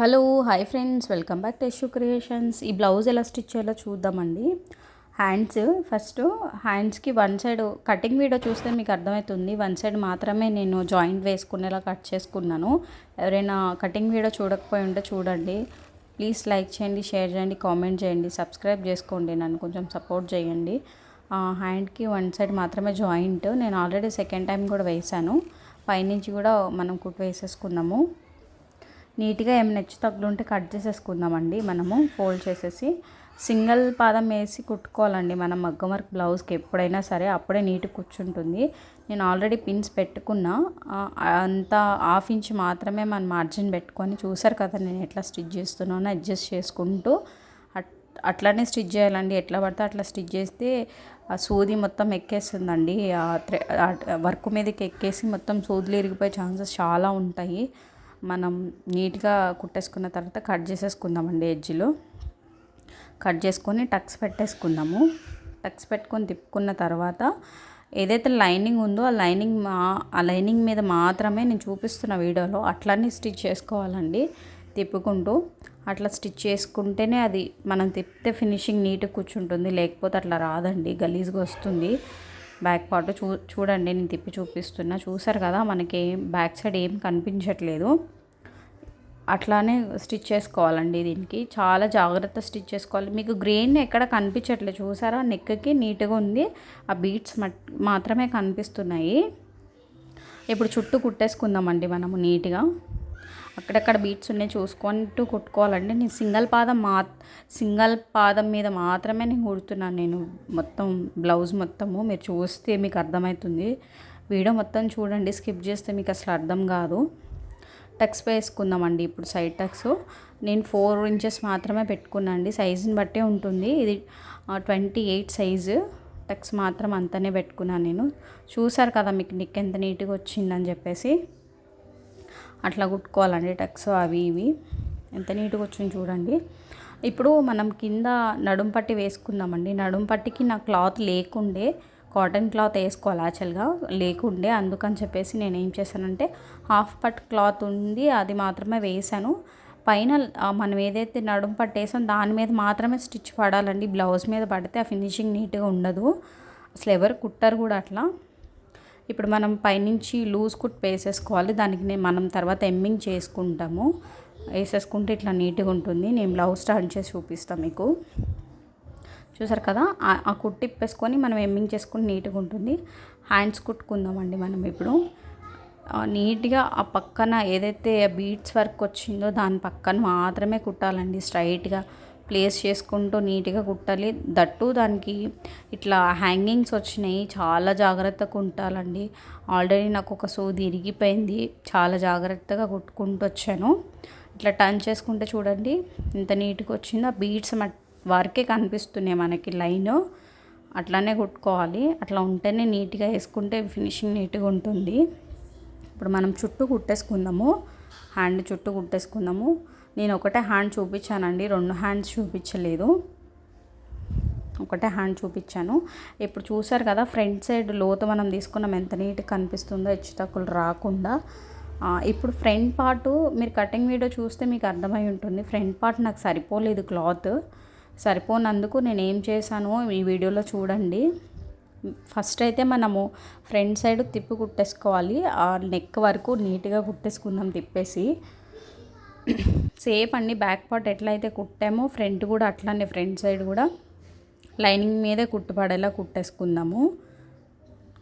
Hello hi friends. Welcome back to creations. ఈ blouse ఎలా stitch చేయాలో చూద్దామండి. హ్యాండ్స్ ఫస్ట్ హ్యాండ్స్కి వన్ సైడ్ కటింగ్ వీడియో చూస్తే మీకు అర్థమవుతుంది. వన్ సైడ్ మాత్రమే నేను జాయింట్ వేసుకునేలా కట్ చేసుకున్నాను. ఎవరైనా కటింగ్ వీడియో చూడకపోయి ఉంటే చూడండి. ప్లీజ్ లైక్ చేయండి షేర్ చేయండి కామెంట్ చేయండి సబ్స్క్రైబ్ చేసుకోండి నన్ను కొంచెం సపోర్ట్ చేయండి. హ్యాండ్కి వన్ సైడ్ మాత్రమే జాయింట్. నేను ఆల్రెడీ సెకండ్ టైం కూడా వేసాను పైనుంచి కూడా మనం కుట్ వేసేసుకున్నాము. నీట్గా ఏమైనా హెచ్చు తగ్గులు ఉంటే కట్ చేసేసుకుందామండి. మనము ఫోల్డ్ చేసేసి సింగిల్ పాదం వేసి కుట్టుకోవాలండి. మనం మగ్గం వర్క్ బ్లౌజ్కి ఎప్పుడైనా సరే అప్పుడే నీట్గా కూర్చుంటుంది. నేను ఆల్రెడీ పిన్స్ పెట్టుకున్నా. అంత హాఫ్ ఇంచ్ మాత్రమే మన మార్జిన్ పెట్టుకొని చూసారు కదా నేను ఎట్లా స్టిచ్ చేస్తున్నానో అడ్జస్ట్ చేసుకుంటూ అట్లానే స్టిచ్ చేయాలండి. ఎట్లా పడితే అట్లా స్టిచ్ చేస్తే ఆ సూది మొత్తం ఎక్కేస్తుందండి. వర్క్ మీదకి ఎక్కేసి మొత్తం సూదులు ఇరిగిపోయే ఛాన్సెస్ చాలా ఉంటాయి. మనం నీట్గా కుట్టేసుకున్న తర్వాత కట్ చేసేసుకుందామండి ఎడ్జ్లో. కట్ చేసుకొని టక్స్ పెట్టేసుకుందాము. టక్స్ పెట్టుకొని తిప్పుకున్న తర్వాత ఏదైతే లైనింగ్ ఉందో ఆ లైనింగ్ మా ఆ లైనింగ్ మీద మాత్రమే నేను చూపిస్తున్న వీడియోలో అట్లనే స్టిచ్ చేసుకోవాలండి తిప్పుకుంటూ. అట్లా స్టిచ్ చేసుకుంటేనే అది మనం తిప్పితే ఫినిషింగ్ నీట్గా కూర్చుంటుంది. లేకపోతే అట్లా రాదండి. గలీజ్గా వస్తుంది. బ్యాక్ పార్ట్ చూ చూడండి నేను తిప్పి చూపిస్తున్నా. చూసారు కదా మనకి బ్యాక్ సైడ్ ఏం కనిపించట్లేదు. అట్లానే స్టిచ్ చేసుకోవాలండి దీనికి. చాలా జాగ్రత్త స్టిచ్ చేసుకోవాలి. మీకు గ్రెయిన్ ఎక్కడ కనిపించట్లేదు. చూసారా? నెక్కి నీట్గా ఉంది. ఆ బీట్స్ మాత్రమే కనిపిస్తున్నాయి. ఇప్పుడు చుట్టూ కుట్టేసుకుందామండి మనము నీట్గా. అక్కడక్కడ బీట్స్ ఉన్నాయి చూసుకుంటూ కుట్టుకోవాలండి. నేను సింగిల్ పాదం మా సింగిల్ పాదం మీద మాత్రమే నేను కుడుతున్నాను నేను. మొత్తం బ్లౌజ్ మొత్తము మీరు చూస్తే మీకు అర్థమవుతుంది. వీడియో మొత్తం చూడండి స్కిప్ చేస్తే మీకు అసలు అర్థం కాదు. టక్స్ వేసుకుందామండి ఇప్పుడు సైడ్ టక్స్. నేను ఫోర్ ఇంచెస్ మాత్రమే పెట్టుకున్నాండి సైజుని బట్టే ఉంటుంది. ఇది ట్వంటీ ఎయిట్ సైజు. టక్స్ మాత్రం అంతనే పెట్టుకున్నాను నేను. చూసారు కదా మీకు నిక్ ఎంత నీట్గా వచ్చిందని చెప్పేసి. అట్లా కుట్టుకోవాలండి టక్స్ అవి ఇవి. ఎంత నీట్గా వచ్చింది చూడండి. ఇప్పుడు మనం కింద నడుం పట్టి వేసుకుందామండి. నడుం పట్టికి నా క్లాత్ లేకుండే కాటన్ క్లాత్ వేసుకోవాలి యాక్చువల్గా లేకుండే. అందుకని చెప్పేసి నేను ఏం చేశానంటే హాఫ్ పట్ క్లాత్ ఉంది అది మాత్రమే వేసాను పైన మనం ఏదైతే నడుం పట్టేసాం దాని మీద మాత్రమే స్టిచ్ పడాలండి. బ్లౌజ్ మీద పడితే ఆ ఫినిషింగ్ నీట్గా ఉండదు. అసలు ఎవరు కుట్టరు కూడా అట్లా. ఇప్పుడు మనం పైనుంచి లూజ్ కుట్ వేసేసుకోవాలి. దానికి మనం తర్వాత ఎమ్మింగ్ చేసుకుంటాము. వేసేసుకుంటే ఇట్లా నీట్గా ఉంటుంది. నేను బ్లౌజ్ స్టార్ట్ చేసి చూపిస్తాను మీకు. చూసారు కదా? ఆ కుట్టు ఇప్పేసుకొని మనం ఎమ్మింగ్ చేసుకుని నీట్గా ఉంటుంది. హ్యాండ్స్ కుట్టుకుందామండి మనం ఇప్పుడు. నీట్గా ఆ పక్కన ఏదైతే బీట్స్ వర్క్ వచ్చిందో దాని పక్కన మాత్రమే కుట్టాలండి. స్ట్రైట్గా ప్లేస్ చేసుకుంటూ నీట్గా కుట్టాలి. దట్టు దానికి ఇట్లా హ్యాంగింగ్స్ వచ్చినాయి. చాలా జాగ్రత్తగా కుట్టాలండి. ఆల్రెడీ నాకు ఒక సూది ఇరిగిపోయింది చాలా జాగ్రత్తగా కుట్టుకుంటూ వచ్చాను. ఇట్లా టర్న్ చేసుకుంటే చూడండి ఎంత నీట్గా వచ్చిందో? బీడ్స్ వరకే కనిపిస్తున్నాయి మనకి లైన్. అట్లానే కుట్టుకోవాలి. అట్లా ఉంటేనే నీట్గా వేసుకుంటే ఫినిషింగ్ నీట్గా ఉంటుంది. ఇప్పుడు మనం చుట్టూ కుట్టేసుకుందాము. హ్యాండ్ చుట్టూ కుట్టేసుకుందాము. నేను ఒకటే హ్యాండ్ చూపించానండి. రెండు హ్యాండ్స్ చూపించలేదు. ఒకటే హ్యాండ్ చూపించాను. ఇప్పుడు చూసారు కదా ఫ్రంట్ సైడ్ లోతు మనం తీసుకున్నాం. ఎంత నీట్గా కనిపిస్తుందో హెచ్చుతక్కులు రాకుండా. ఇప్పుడు ఫ్రంట్ పార్ట్ మీరు కటింగ్ వీడియో చూస్తే మీకు అర్థమై ఉంటుంది. ఫ్రంట్ పార్ట్ నాకు సరిపోలేదు క్లాత్ సరిపోనందుకు నేను ఏం చేశాను ఈ వీడియోలో చూడండి. ఫస్ట్ అయితే మనము ఫ్రంట్ సైడ్ తిప్పి కుట్టేసుకోవాలి. ఆ నెక్ వరకు నీట్గా కుట్టేసుకుందాం తిప్పేసి. సేఫ్ అండి బ్యాక్ పార్ట్ ఎట్లయితే కుట్టామో ఫ్రంట్ కూడా అట్లానే ఫ్రంట్ సైడ్ కూడా లైనింగ్ మీదే కుట్టుపడేలా కుట్టేసుకుందాము.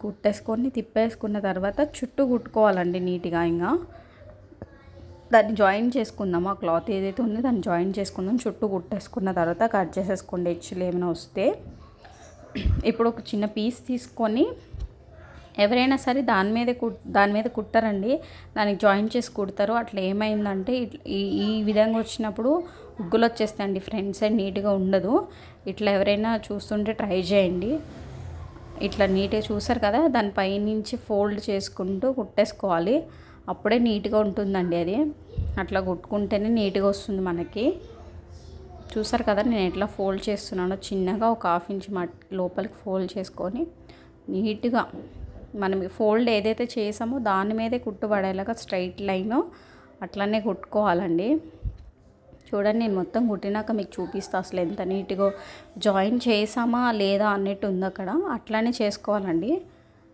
కుట్టేసుకొని తిప్పేసుకున్న తర్వాత చుట్టూ కుట్టుకోవాలండి నీట్గా ఇంకా. దాన్ని జాయిన్ చేసుకుందాము ఆ క్లాత్ ఏదైతే ఉందో దాన్ని జాయిన్ చేసుకుందాం చుట్టూ కుట్టేసుకున్న తర్వాత కట్ చేసేసుకోండి హెచ్చులు ఏమైనా వస్తే. ఇప్పుడు ఒక చిన్న పీస్ తీసుకొని ఎవరైనా సరే దాని మీద కుట్ దాని మీద కుట్టరండి. దానికి జాయిన్ చేసి కుడతారు. అట్లా ఏమైందంటే ఈ ఈ విధంగా వచ్చినప్పుడు ఉగ్గులు వచ్చేస్తాయండి. ఫ్రంట్ సైడ్ నీట్గా ఉండదు. ఇట్లా ఎవరైనా చూస్తుంటే ట్రై చేయండి. ఇట్లా నీట్గా చూసారు కదా దానిపైనుంచి ఫోల్డ్ చేసుకుంటూ కుట్టేసుకోవాలి. అప్పుడే నీట్గా ఉంటుందండి అది. అట్లా కుట్టుకుంటేనే నీట్గా వస్తుంది మనకి. చూసారు కదా నేను ఎట్లా ఫోల్డ్ చేస్తున్నానో. చిన్నగా ఒక హాఫ్ ఇంచ్ మట్ లోపలికి ఫోల్డ్ చేసుకొని నీట్గా మనం ఫోల్డ్ ఏదైతే చేసామో దాని మీదే కుట్టుబడేలాగా స్ట్రైట్ లైన్ అట్లనే కుట్టుకోవాలండి. చూడండి నేను మొత్తం కుట్టినాక మీకు చూపిస్తా అసలు ఎంత నీట్గా జాయిన్ చేసామా లేదా అన్నట్టు ఉంది అక్కడ. అట్లానే చేసుకోవాలండి.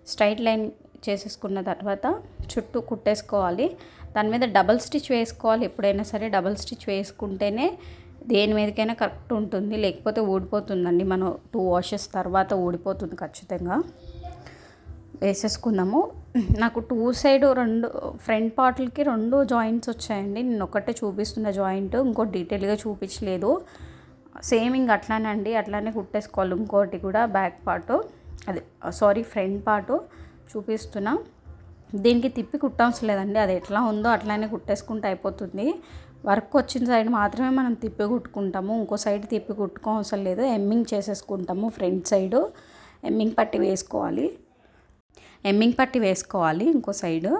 స్ట్రైట్ లైన్ చేసేసుకున్న తర్వాత చుట్టూ కుట్టేసుకోవాలి. దాని మీద డబల్ స్టిచ్ వేసుకోవాలి. ఎప్పుడైనా సరే డబల్ స్టిచ్ వేసుకుంటేనే దేని మీదకైనా కరెక్ట్ ఉంటుంది. లేకపోతే ఊడిపోతుందండి. మనం టూ వాషెస్ తర్వాత ఊడిపోతుంది ఖచ్చితంగా. వేసేసుకుందాము. నాకు టూ సైడ్ రెండు ఫ్రంట్ పార్ట్లకి రెండు జాయింట్స్ వచ్చాయండి. నేను ఒకటే చూపిస్తున్న జాయింట్ ఇంకో డీటెయిల్గా చూపించలేదు. సేమ్ ఇంక అట్లానే అండి అట్లానే కుట్టేసుకోవాలి. ఇంకోటి కూడా బ్యాక్ పార్ట్ అదే సారీ ఫ్రంట్ పార్ట్ చూపిస్తున్నా. దీనికి తిప్పి కుట్టవసరం లేదండి అది ఎట్లా ఉందో అట్లానే కుట్టేసుకుంటే అయిపోతుంది. వర్క్ వచ్చిన సైడ్ మాత్రమే మనం తిప్పి కుట్టుకుంటాము. ఇంకో సైడ్ తిప్పి కుట్టుకోవసరం లేదు ఎమ్మింగ్ చేసేసుకుంటాము ఫ్రంట్ సైడు. ఎమ్మింగ్ పట్టి వేసుకోవాలి. ఎమ్మింగ్ పట్టి వేసుకోవాలి ఇంకో సైడ్.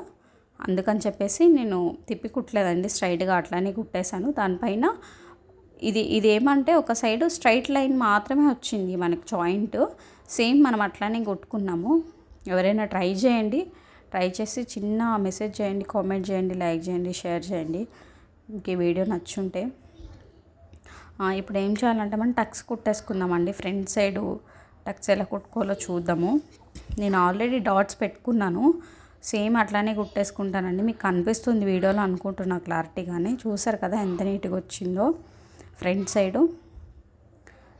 అందుకని చెప్పేసి నేను తిప్పి కుట్టలేదండి స్ట్రైట్గా అట్లానే కుట్టేశాను. దానిపైన ఇది ఇది ఏమంటే ఒక సైడు స్ట్రైట్ లైన్ మాత్రమే వచ్చింది మనకి జాయింట్. సేమ్ మనం అట్లానే కుట్టుకున్నాము. ఎవరైనా ట్రై చేయండి. ట్రై చేసి చిన్న మెసేజ్ చేయండి కామెంట్ చేయండి లైక్ చేయండి షేర్ చేయండి. మీకు ఈ వీడియో నచ్చుంటే. ఇప్పుడు ఏం చేయాలంటే మనం టక్స్ కుట్టేసుకుందామండి. ఫ్రంట్ సైడు టక్స్ ఎలా కుట్టుకోవాలో చూద్దాము. నేను ఆల్రెడీ డాట్స్ పెట్టుకున్నాను. సేమ్ అట్లానే కుట్టేసుకుంటానండి. మీకు కనిపిస్తుంది వీడియోలో అనుకుంటున్నా క్లారిటీగానే చూసారు కదా ఎంత నీట్గా వచ్చిందో ఫ్రంట్ సైడు.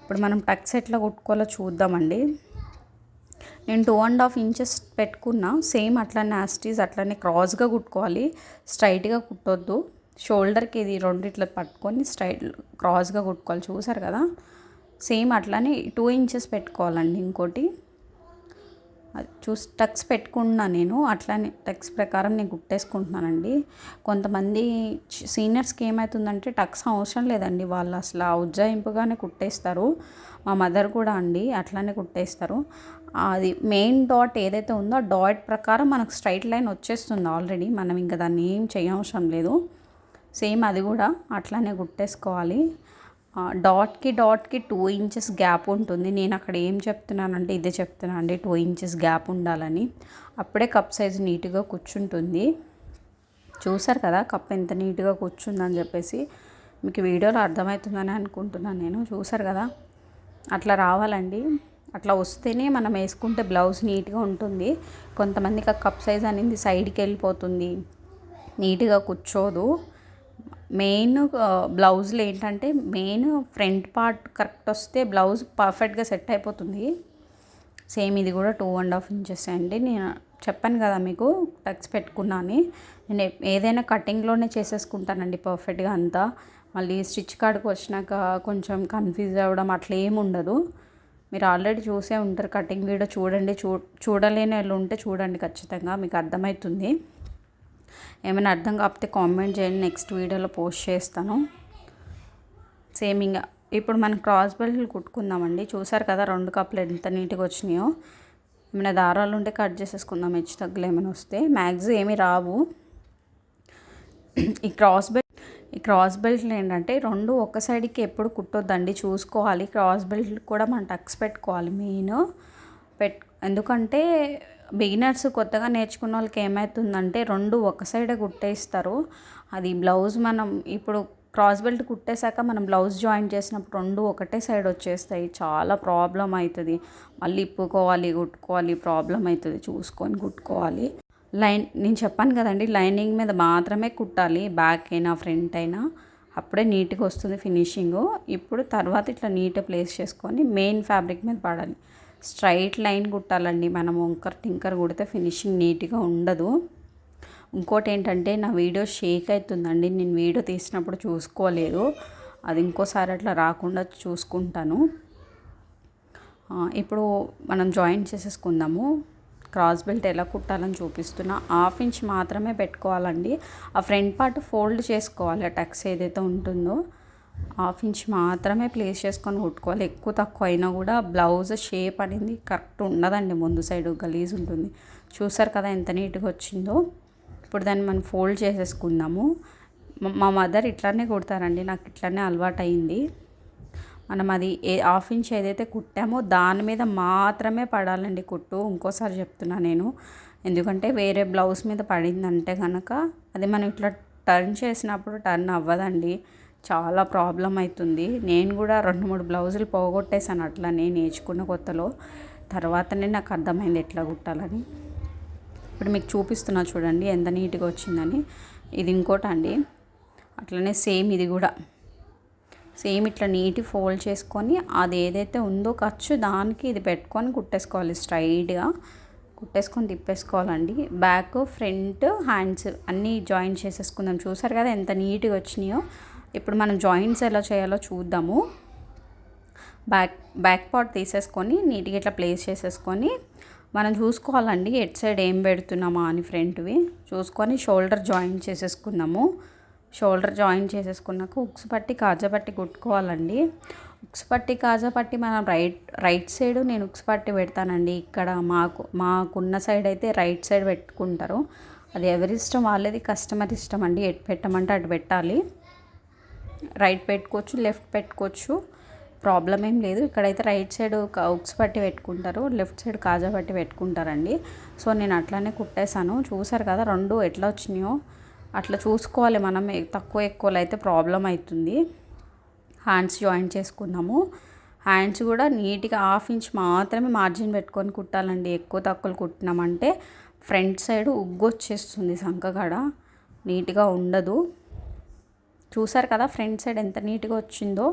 ఇప్పుడు మనం టక్స్ ఎట్లా కుట్టుకోవాలో చూద్దామండి. నేను టూ అండ్ హాఫ్ ఇంచెస్ పెట్టుకున్నా. సేమ్ అట్లానే యాస్టీస్ అట్లనే క్రాస్గా కుట్టుకోవాలి. స్ట్రైట్గా కుట్టొద్దు. షోల్డర్కి ఇది రెండు ఇట్లా పట్టుకొని స్ట్రైట్ క్రాస్గా కుట్టుకోవాలి. చూసారు కదా? సేమ్ అట్లానే టూ ఇంచెస్ పెట్టుకోవాలండి ఇంకోటి. అది చూసి టక్స్ పెట్టుకున్నా నేను అట్లానే టక్స్ ప్రకారం నేను కుట్టేసుకుంటున్నానండి. కొంతమంది సీనియర్స్కి ఏమవుతుందంటే టక్స్ అవసరం లేదండి వాళ్ళు అసలు ఉజ్జాయింపుగానే కుట్టేస్తారు. మా మదర్ కూడా అండి అట్లానే కుట్టేస్తారు. అది మెయిన్ డాట్ ఏదైతే ఉందో ఆ డాట్ ప్రకారం మనకు స్ట్రైట్ లైన్ వచ్చేస్తుంది ఆల్రెడీ మనం ఇంకా దాన్ని ఏం చేయవసరం లేదు. సేమ్ అది కూడా అట్లానే కుట్టేసుకోవాలి. డాట్కి డాట్కి టూ ఇంచెస్ గ్యాప్ ఉంటుంది. నేను అక్కడ ఏం చెప్తున్నానంటే ఇదే చెప్తున్నాను అండి. టూ ఇంచెస్ గ్యాప్ ఉండాలని. అప్పుడే కప్ సైజ్ నీట్గా కూర్చుంటుంది. చూసారు కదా కప్ ఎంత నీట్గా కూర్చుందని చెప్పేసి మీకు వీడియోలో అర్థమవుతుందని అనుకుంటున్నాను నేను. చూసారు కదా అట్లా రావాలండి. అట్లా వస్తేనే మనం వేసుకుంటే బ్లౌజ్ నీట్గా ఉంటుంది. కొంతమందికి ఆ కప్ సైజ్ అనేది సైడ్కి వెళ్ళిపోతుంది. నీట్గా కూర్చోదు. మెయిన్ బ్లౌజులు ఏంటంటే మెయిన్ ఫ్రంట్ పార్ట్ కరెక్ట్ వస్తే బ్లౌజ్ పర్ఫెక్ట్గా సెట్ అయిపోతుంది. సేమ్ ఇది కూడా టూ అండ్ హాఫ్ ఇంచెస్ అండి. నేను చెప్పాను కదా మీకు టక్స్ పెట్టుకున్నాను. నేను ఏదైనా కటింగ్లోనే చేసేసుకుంటానండి పర్ఫెక్ట్గా అంతా. మళ్ళీ స్టిచ్ కాడికి వచ్చినాక కొంచెం కన్ఫ్యూజ్ అవ్వడం అట్లా ఏమి ఉండదు. మీరు ఆల్రెడీ చూసే ఉంటారు కటింగ్ వీడియో చూడండి చూ చూడలేని వాళ్ళు ఉంటే చూడండి ఖచ్చితంగా మీకు అర్థమవుతుంది. ఏమైనా అర్థం కాకపోతే కామెంట్ చేయండి నెక్స్ట్ వీడియోలో పోస్ట్ చేస్తాను. సేమ్ ఇంకా ఇప్పుడు మనం క్రాస్ బెల్ట్లు కుట్టుకుందామండి. చూసారు కదా రెండు కప్పులు ఎంత నీట్గా వచ్చినాయో. ఏమైనా దారాలు ఉంటే కట్ చేసేసుకుందాం హెచ్చు తగ్గులు ఏమైనా వస్తే. మ్యాక్స్ ఏమి రావు. ఈ క్రాస్ బెల్ట్ ఈ క్రాస్ బెల్ట్లు ఏంటంటే రెండు ఒక సైడ్కి ఎప్పుడు కుట్టొద్దండి. చూసుకోవాలి. క్రాస్ బెల్ట్ కూడా మనం టక్స్ పెట్టుకోవాలి మెయిన్. పెట్ ఎందుకంటే బిగినర్స్ కొత్తగా నేర్చుకున్న వాళ్ళకి ఏమవుతుందంటే రెండు ఒక సైడే కుట్టేస్తారు. అది బ్లౌజ్ మనం ఇప్పుడు క్రాస్ బెల్ట్ కుట్టేశాక మనం బ్లౌజ్ జాయిన్ చేసినప్పుడు రెండు ఒకటే సైడ్ వచ్చేస్తాయి. చాలా ప్రాబ్లం అవుతుంది. మళ్ళీ ఇప్పుకోవాలి కుట్టుకోవాలి ప్రాబ్లం అవుతుంది. చూసుకొని కుట్టుకోవాలి. లైన్ నేను చెప్పాను కదండి లైనింగ్ మీద మాత్రమే కుట్టాలి. బ్యాక్ అయినా ఫ్రంట్ అయినా. అప్పుడే నీట్గా వస్తుంది ఫినిషింగ్. ఇప్పుడు తర్వాత ఇట్లా నీట్ ప్లేస్ చేసుకొని మెయిన్ ఫ్యాబ్రిక్ మీద పడాలి. స్ట్రైట్ లైన్ కుట్టాలండి. మనం వంకర్ టింకర్ కుడితే ఫినిషింగ్ నీట్గా ఉండదు. ఇంకోటి ఏంటంటే నా వీడియో షేక్ అవుతుందండి నేను వీడియో తీసినప్పుడు చూసుకోలేదు. అది ఇంకోసారి అట్లా రాకుండా చూసుకుంటాను. ఇప్పుడు మనం జాయిన్ చేసేసుకుందాము. క్రాస్ బెల్ట్ ఎలా కుట్టాలని చూపిస్తున్నా. హాఫ్ ఇంచ్ మాత్రమే పెట్టుకోవాలండి. ఆ ఫ్రంట్ పార్ట్ ఫోల్డ్ చేసుకోవాలి. ఆ టక్స్ ఏదైతే ఉంటుందో. హాఫ్ ఇంచ్ మాత్రమే ప్లేస్ చేసుకొని కుట్టుకోవాలి. ఎక్కువ తక్కువ అయినా కూడా బ్లౌజ్ షేప్ అనేది కరెక్ట్ ఉండదండి ముందు సైడ్ గలీజ్ ఉంటుంది. చూసారు కదా ఎంత నీట్గా వచ్చిందో. ఇప్పుడు దాన్ని మనం ఫోల్డ్ చేసేసుకుందాము. మా మదర్ ఇట్లానే కుడతారండి. నాకు ఇట్లానే అలవాటు అయింది మనం అది ఏ హాఫ్ ఇంచ్ ఏదైతే కుట్టామో దాని మీద మాత్రమే పడాలండి కుట్టు. ఇంకోసారి చెప్తున్నా నేను. ఎందుకంటే వేరే బ్లౌజ్ మీద పడిందంటే కనుక అది మనం ఇట్లా టర్న్ చేసినప్పుడు టర్న్ అవ్వదండి. చాలా ప్రాబ్లం అవుతుంది నేను కూడా రెండు మూడు బ్లౌజులు పోగొట్టేసాను అట్లనే నేర్చుకున్న కొత్తలో. తర్వాతనే నాకు అర్థమైంది ఎట్లా కుట్టాలని. ఇప్పుడు మీకు చూపిస్తున్నా చూడండి ఎంత నీట్గా వచ్చిందని. ఇది ఇంకోటి అండి అట్లనే సేమ్ ఇది కూడా. సేమ్ ఇట్లా నీటి ఫోల్డ్ చేసుకొని అది ఏదైతే ఉందో ఖర్చు దానికి ఇది పెట్టుకొని కుట్టేసుకోవాలి స్ట్రైట్గా. కుట్టేసుకొని తిప్పేసుకోవాలండి. బ్యాక్ ఫ్రంట్ హ్యాండ్స్ అన్నీ జాయిన్ చేసేసుకుందాం. చూసారు కదా ఎంత నీట్గా వచ్చినాయో? ఇప్పుడు మనం జాయింట్స్ ఎలా చేయాలో చూద్దాము. బ్యాక్ బ్యాక్ పార్ట్ తీసేసుకొని నీట్గా ఇట్లా ప్లేస్ చేసేసుకొని మనం చూసుకోవాలండి ఎట్ సైడ్ ఏం పెడుతున్నామా అని ఫ్రంట్వి. చూసుకొని షోల్డర్ జాయిన్ చేసేసుకుందాము. షోల్డర్ జాయిన్ చేసేసుకున్నాక ఉక్స్ పట్టి కాజా పట్టి కుట్టుకోవాలండి. ఉక్స్ పట్టి కాజా పట్టి మనం రైట్ రైట్ సైడ్ నేను ఉక్స్ పట్టి పెడతానండి. ఇక్కడ మాకు మాకున్న సైడ్ అయితే రైట్ సైడ్ పెట్టుకుంటారు. అది ఎవరి ఇష్టం వాళ్ళది కస్టమర్ ఇష్టం అండి. ఎటు పెట్టమంటే అటు పెట్టాలి. రైట్ పెట్టుకోవచ్చు లెఫ్ట్ పెట్టుకోవచ్చు. ప్రాబ్లం ఏం లేదు. ఇక్కడైతే రైట్ సైడ్ ఉక్స్ పట్టి పెట్టుకుంటారు లెఫ్ట్ సైడ్ కాజా పట్టి పెట్టుకుంటారండి. సో నేను అట్లానే కుట్టేశాను. చూసారు కదా రెండు ఎట్లా వచ్చినాయో. అట్లా చూసుకోవాలి మనం. తక్కువ ఎక్కువలో అయితే ప్రాబ్లం అవుతుంది. హ్యాండ్స్ జాయిన్ చేసుకున్నాము. హ్యాండ్స్ కూడా నీట్గా హాఫ్ ఇంచ్ మాత్రమే మార్జిన్ పెట్టుకొని కుట్టాలండి. ఎక్కువ తక్కువలు కుట్టినామంటే ఫ్రంట్ సైడ్ ఉగ్గు వచ్చేస్తుంది సంకగడ నీట్గా ఉండదు. చూసారు కదా ఫ్రంట్ సైడ్ ఎంత నీట్గా వచ్చిందో.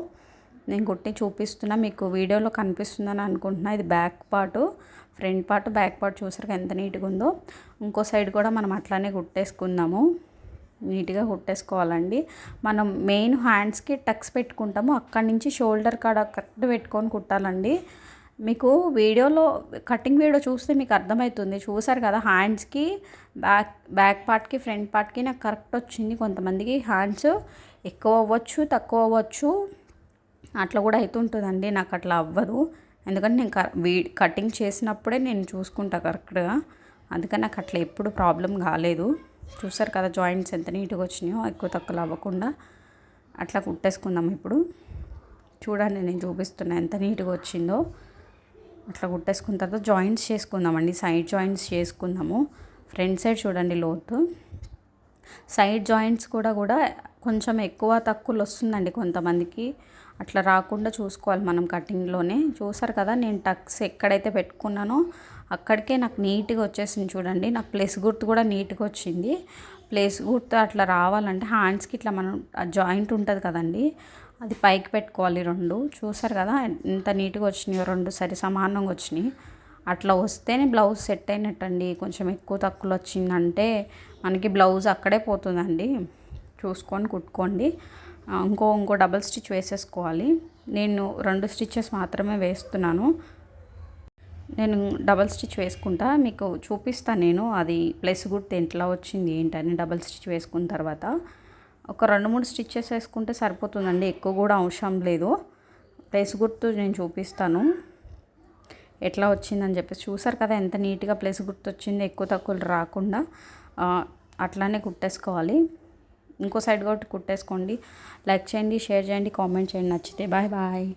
నేను కుట్టి చూపిస్తున్నా మీకు వీడియోలో కనిపిస్తుందని అనుకుంటున్నా. ఇది back part front part back part చూసారు ఎంత నీట్గా ఉందో. ఇంకో సైడ్ కూడా మనం అట్లానే కుట్టేసుకుందాము. నీట్గా కుట్టేసుకోవాలండి. మనం మెయిన్ హ్యాండ్స్కి టక్స్ పెట్టుకుంటాము. అక్కడి నుంచి షోల్డర్ కాడ కరెక్ట్ పెట్టుకొని కుట్టాలండి. మీకు వీడియోలో కటింగ్ వీడియో చూస్తే మీకు అర్థమవుతుంది. చూసారు కదా హ్యాండ్స్కి బ్యాక్ బ్యాక్ పార్ట్కి ఫ్రంట్ పార్ట్కి నాకు కరెక్ట్ వచ్చింది. కొంతమందికి హ్యాండ్స్ ఎక్కువ అవ్వచ్చు తక్కువ అవ్వచ్చు. అట్లా కూడా అవుతుంటుందండి నాకు అట్లా అవ్వదు. ఎందుకంటే నేను వీ కటింగ్ చేసినప్పుడే నేను చూసుకుంటా కరెక్ట్గా. అందుకని నాకు అట్లా ఎప్పుడు ప్రాబ్లం కాలేదు. చూసారు కదా జాయింట్స్ ఎంత నీట్గా వచ్చినాయో ఎక్కువ తక్కువ అవ్వకుండా అట్లా కుట్టేసుకుందాం ఇప్పుడు. చూడండి నేను చూపిస్తున్నా ఎంత నీట్గా వచ్చిందో. అట్లా కుట్టేసుకున్న తర్వాత జాయింట్స్ చేసుకుందామండి. సైడ్ జాయింట్స్ చేసుకుందాము. ఫ్రంట్ సైడ్ చూడండి లోతు. సైడ్ జాయింట్స్ కూడా కూడా కొంచెం ఎక్కువ తక్కువలు వస్తుందండి కొంతమందికి. అట్లా రాకుండా చూసుకోవాలి మనం కటింగ్లోనే. చూసారు కదా నేను టక్స్ ఎక్కడైతే పెట్టుకున్నానో అక్కడికే నాకు నీట్గా వచ్చేసింది చూడండి. నాకు ప్లేస్ గుర్తు కూడా నీట్గా వచ్చింది. ప్లేస్ గుర్తు అట్లా రావాలంటే హ్యాండ్స్కి ఇట్లా మనం జాయింట్ ఉంటుంది కదండి అది పైకి పెట్టుకోవాలి రెండు. చూసారు కదా ఎంత నీట్గా వచ్చినాయో రెండు సరి సమానంగా వచ్చినాయి. అట్లా వస్తేనే బ్లౌజ్ సెట్ అయినట్టండి. కొంచెం ఎక్కువ తక్కువలు వచ్చిందంటే మనకి బ్లౌజ్ అక్కడే పోతుందండి. చూసుకొని కుట్టుకోండి. ఇంకో ఇంకో డబల్ స్టిచ్ వేసేసుకోవాలి. నేను రెండు స్టిచ్చెస్ మాత్రమే వేస్తున్నాను. నేను డబల్ స్టిచ్ వేసుకుంటా. మీకు చూపిస్తాను నేను. అది ప్లస్ గుర్తు ఎంట్లా వచ్చింది ఏంటని డబల్ స్టిచ్ వేసుకున్న తర్వాత. ఒక రెండు మూడు స్టిచ్చెస్ వేసుకుంటే సరిపోతుందండి. ఎక్కువ కూడా అవసరం లేదు. ప్లేస్ గుర్తు నేను చూపిస్తాను. ఎట్లా వచ్చిందని చెప్పేసి. చూసారు కదా ఎంత నీట్గా ప్లేస్ గుర్తు వచ్చింది. ఎక్కువ తక్కువలు రాకుండా. అట్లానే కుట్టేసుకోవాలి. ఇంకో సైడ్ కూడా కుట్టేసుకోండి. లైక్ చేయండి షేర్ చేయండి కామెంట్ చేయండి. నచ్చితే బాయ్ బాయ్.